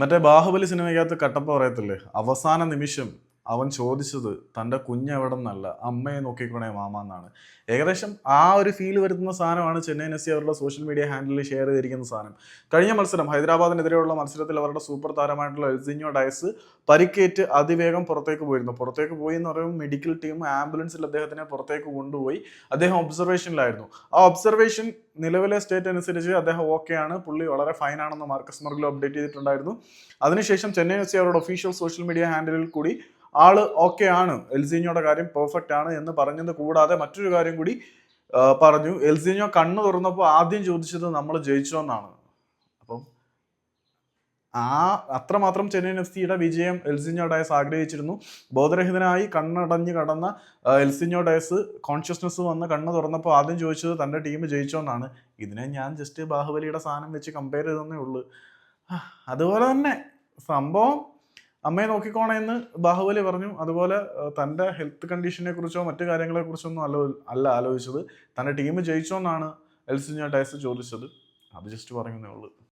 മറ്റേ ബാഹുബലി സിനിമയ്ക്കകത്ത് കട്ടപ്പ പറയത്തില്ലേ? അവസാന നിമിഷം അവൻ ചോദിച്ചത് തന്റെ കുഞ്ഞ് എവിടെ നിന്നല്ല അമ്മയെ നോക്കിക്കോണേ മാമ എന്നാണ്. ഏകദേശം ആ ഒരു ഫീൽ വരുത്തുന്ന സാധനമാണ് ചെന്നൈ സി അവരുടെ സോഷ്യൽ മീഡിയ ഹാൻഡിലിൽ ഷെയർ ചെയ്തിരിക്കുന്ന സാധനം. കഴിഞ്ഞ മത്സരം ഹൈദരാബാദിനെതിരെയുള്ള മത്സരത്തിൽ അവരുടെ സൂപ്പർ താരമായിട്ടുള്ള എൽസിഞ്ഞോ ഡയസ് പരിക്കേറ്റ് അതിവേഗം പുറത്തേക്ക് പോയിരുന്നു. പുറത്തേക്ക് പോയി എന്ന് പറയുമ്പോൾ മെഡിക്കൽ ടീം ആംബുലൻസിൽ അദ്ദേഹത്തിനെ പുറത്തേക്ക് കൊണ്ടുപോയി. അദ്ദേഹം ഒബ്സർവേഷനിലായിരുന്നു ആ ഒബ്സർവേഷൻ നിലവിലെ സ്റ്റേറ്റ് അനുസരിച്ച് അദ്ദേഹം ഓക്കെയാണ് പുള്ളി വളരെ ഫൈൻ ആണെന്ന് മാർക്കസ് മർഗിലും അപ്ഡേറ്റ് ചെയ്തിട്ടുണ്ടായിരുന്നു. അതിനുശേഷം ചെന്നൈ എഫ് സി അവരുടെ ഒഫീഷ്യൽ സോഷ്യൽ മീഡിയ ഹാൻഡിലിൽ കൂടി ആൾ ഓക്കെ ആണ്. എൽസീഞ്ഞോയുടെ കാര്യം പെർഫെക്റ്റ് ആണ് എന്ന് പറഞ്ഞത് കൂടാതെ മറ്റൊരു കാര്യം കൂടി പറഞ്ഞു. എൽസീഞ്ഞോ കണ്ണു തുറന്നപ്പോൾ ആദ്യം ചോദിച്ചത് നമ്മൾ ജയിച്ചോ എന്നാണ്. അപ്പം ആ അത്രമാത്രം ചെന്നൈ എഫ് സിയുടെ വിജയം എൽസിഞ്ഞോ ഡയസ് ആഗ്രഹിച്ചിരുന്നു. ബോധരഹിതനായി കണ്ണടഞ്ഞ് കടന്ന എൽസിഞ്ഞോ ഡയസ് കോൺഷ്യസ്നസ് വന്ന് കണ്ണ് തുറന്നപ്പോൾ ആദ്യം ചോദിച്ചത് തന്റെ ടീം ജയിച്ചോ എന്നാണ്. ഇതിനെ ഞാൻ ജസ്റ്റ് ബാഹുബലിയുടെ സാധനം വെച്ച് കമ്പയർ ചെയ്തെന്നേ ഉള്ളൂ. അതുപോലെ തന്നെ സംഭവം അമ്മയെ നോക്കിക്കോണേ എന്ന് ബാഹുബലി പറഞ്ഞു. അതുപോലെ തന്റെ ഹെൽത്ത് കണ്ടീഷനെ കുറിച്ചോ മറ്റു കാര്യങ്ങളെ കുറിച്ചൊന്നും അല്ല അല്ല ആലോചിച്ചത്. തന്റെ ടീം ജയിച്ചോ എന്നാണ് എൽസിഞ്ഞ ടൈസ് ചോദിച്ചത്. അത് ജസ്റ്റ് പറയുന്നേ ഉള്ളൂ.